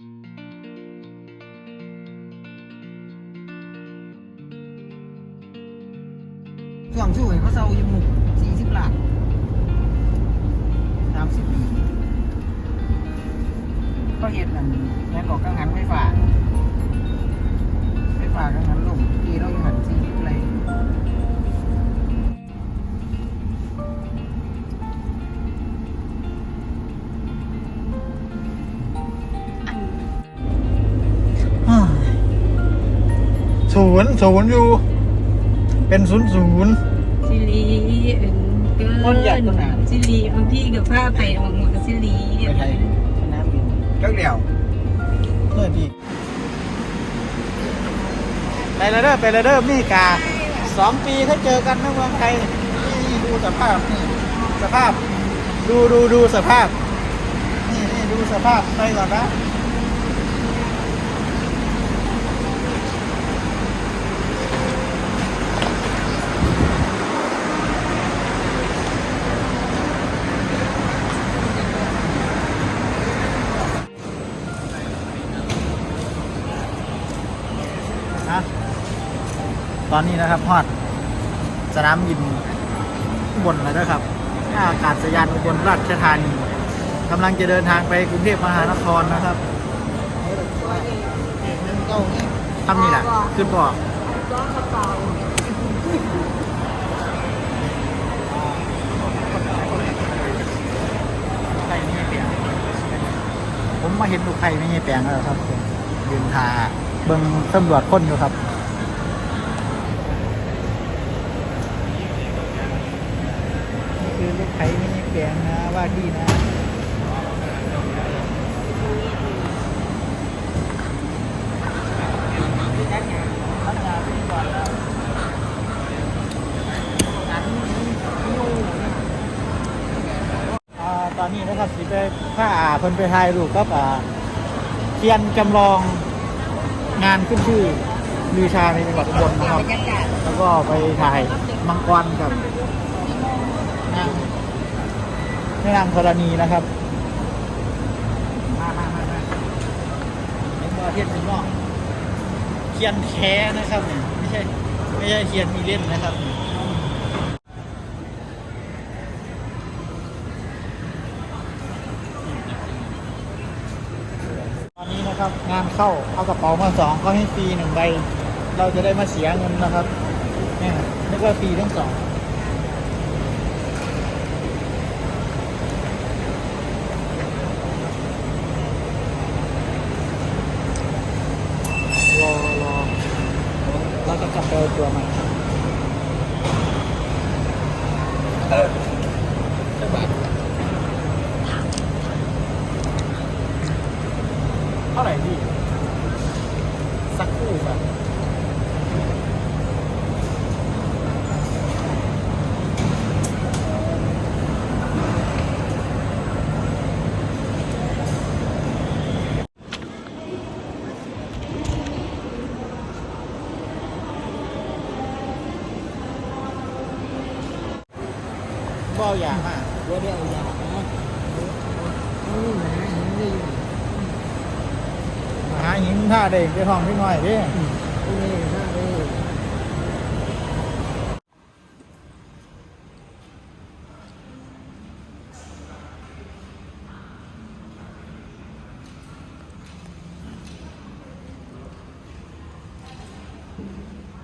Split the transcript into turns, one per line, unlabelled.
ช่วงช่วยเขาเซาอยู่หมุกสี่สิบล้าสามสิบปีก็เห็นนั่นแม่บอกกังหันไฟฟ้าไฟฟ้ากังหันลงปีเราอยู่หันสี่สิบไร
ศู นย์ศูนย์อยู่ เป็นศูนย์ศูนย์
ซิลีเอิ่นเกิ
คนอยากคนหนา
ซิลีบางที่กับผ้าไปออกหมดกับซิลี
ไปไทยสนามบินเจ้าเดียว
เมื่อดีไปแล้วเด้อไปแล้วเด้อมีกาสองปีถ้าเจอกันในเมืองไทยนี่ดูสภาพนี่สภาพ ดูดูดูสภาพ นี่นี่ดูสภาพไปก่อนนะ ฮะต อนนี้นะครับฮอดสนามบินบนแล้วนะครับท่าอากาศยานอุบลราชธานีกำลังจะเดินทางไปกรุงเทพมหานครนะครับทำนี่แหละขึ้นบอกผมมาเห็นลูกไข่ไม่ใช่แปลงแล้วครับยืนทาเบิ่งตำรวจค้นอยู่ครับ นี่คือลูกไขไม่ใช่แปลงนะว่าดีนะตอนนี้นะครับสิไปผ้าอาเพิ่นไปถ่ายรูปกับอ่าเทียนจำลองงานขึ้นชื่อลือชาในจังหวัดอุบลนะครับ แล้วก็ไปถ่ายมังกรกับนาง แม่นางธรณีนะครับมามามามาเห็นบ่เทียนเป็นบ่เทียนแท้นะครับเนี่ยไม่ใช่ไม่ใช่เทียนมีเล่นนะครับตอนนี้นะครับงานเข้าเอากระเป๋ามาสองเขาให้ฟรีหนึ่งใบ เราจะได้มาเสียเงินนะครับเนี่ยนึกว่าฟรีทั้งสองรอรอแล้วก็กลับไปเอา ตัวใหม่เท่าไหร่พี่ สักครู่แบบ บ่เอาอย่างอะ
เดี๋ยวเดี๋ยวอย่านะนี่นะนี่
มาหาหิงท่าเด็กไปท้องพี่น้อยดิ
นี่นะนี่
อ